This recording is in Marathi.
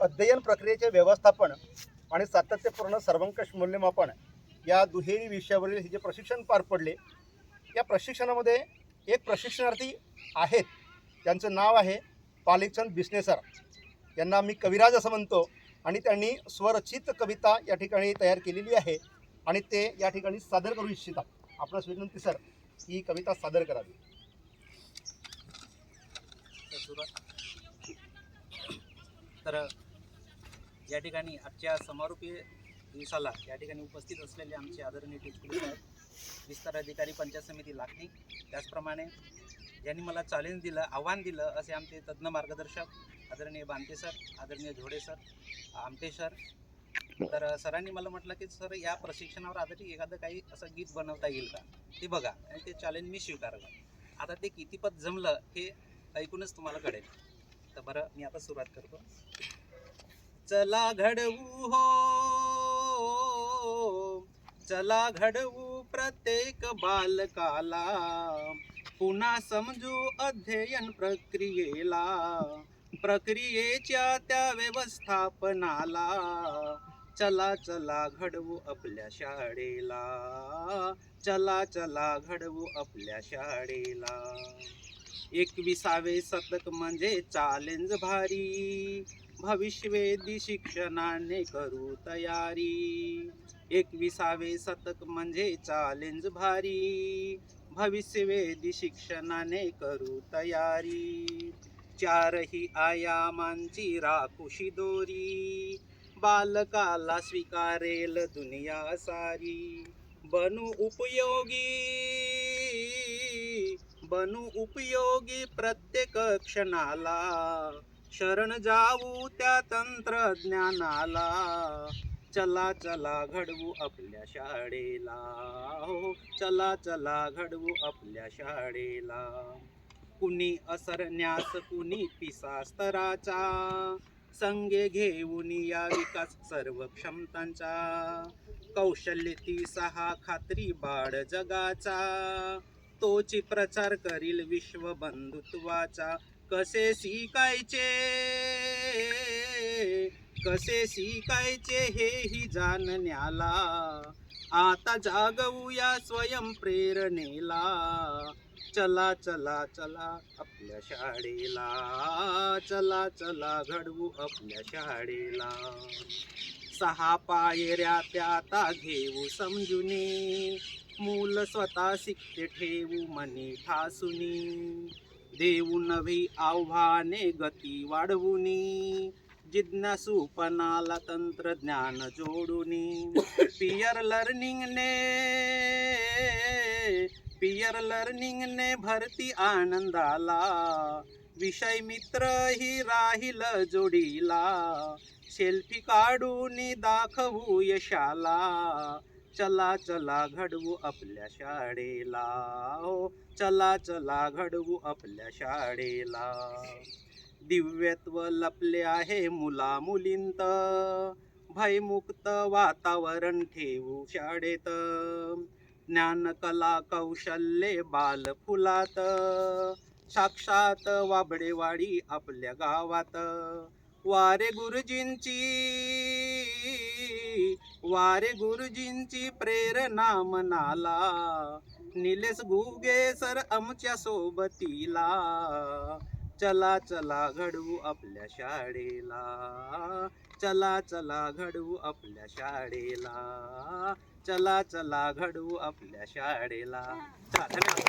अध्ययन प्रक्रियेचे व्यवस्थापन आणि सातत्यपूर्ण सर्वंकष मूल्यमापन या दुहेरी विषयावरील हे जे प्रशिक्षण पार पडले या प्रशिक्षणामध्ये एक प्रशिक्षणार्थी आहेत त्यांचं नाव आहे पालिकचंद बिस्नेसर. यांना मी कविराज असं म्हणतो आणि त्यांनी स्वरचित कविता या ठिकाणी तयार केलेली आहे आणि ते या ठिकाणी सादर करू इच्छितात. आपणास विनंती सर ही कविता सादर करावी. तर तर या ठिकाणी आजच्या समारोपीय दिवसाला या ठिकाणी उपस्थित असलेले आमचे आदरणीय टिचकुले साहेब विस्तार अधिकारी पंचायत समिती लाखणी त्याचप्रमाणे ज्यांनी मला चॅलेंज दिलं आव्हान दिलं असे आमचे तज्ज्ञ मार्गदर्शक आदरणीय बांते सर आदरणीय झोडे सर आमटे सर. तर सरांनी मला म्हटलं की सर या प्रशिक्षणावर आधारित एखादं काही असं गीत बनवता येईल का? ते बघा आणि ते चॅलेंज मी स्वीकारलं आता ते कितीपत जमलं हे ऐकूनच तुम्हाला कळेल. तर बरं मी आता सुरुवात करतो. चला घडवू हो. चला घडवू प्रत्येक बालकाला. पुन्हा समजू अध्ययन प्रक्रियेला. प्रक्रियेच्या त्या व्यवस्थापनाला. चला चला घडवू आपल्या शाळेला. चला चला घडवू आपल्या शाळेला. एकविसावे शतक म्हणजे चॅलेंज भारी. भविष्यवेधी शिक्षणाने करू तयारी. एकविसावे शतक म्हणजे चॅलेंज भारी. भविष्यवेधी शिक्षणाने करू तयारी. चारही आयामांची राखुशी दोरी. बालकाला स्वीकारेल दुनिया सारी. बनू उपयोगी. बनू उपयोगी प्रत्येक क्षणाला. शरण जाऊ त्या तंत्रज्ञानाला. चला चला घडवू आपल्या शाळेला. हो चला चला घडवू आपल्या शाळेला. कुणी असरण्यास कुणी पिसा स्तराचा संगे घेऊन या विकास सर्व क्षमतांचा. कौशल्य ती सहा खात्री बाळ जगाचा. तोची प्रचार करील विश्व बंधुत्वाचा. कसे शिकायचे? कसे शिकायचे हेही जाणण्याला? आता जागवूया स्वयं प्रेरणेला. चला चला चला आपल्या शाळेला. चला चला घडवू आपल्या शाळेला. सहा पायऱ्या त्याता घेऊ समजुनी. मूल स्वतः शिकते ठेवू मनी ठासुनी. देऊ नवी आव्हाने गती वाढवुनी. जिज्ञासूपणाला तंत्रज्ञान जोडुनी. पियर लर्निंगने पियर लर्निंगने भरती आनंदाला. विषय मित्र ही राहील जोडीला. सेल्फी काढून दाखवू यशाला. चला चला घडवू आपल्या शाळेला. हो चला चला घडवू आपल्या शाळेला. दिव्यत्व लपले आहे मुला मुलींत. भयमुक्त वातावरण ठेवू शाळेत. ज्ञान कला कौशल्ये बाल फुलात. साक्षात वाबडेवाडी आपल्या गावात. वारे गुरुजींची वारे गुरुजींची प्रेरणा मनाला. निलेश गुगे सर आमच्या सोबतीला. चला चला घडवू आपल्या शाळेला. चला चला घडवू आपल्या शाळेला. चला चला घडवू आपल्या शाळेला. धन्यवाद.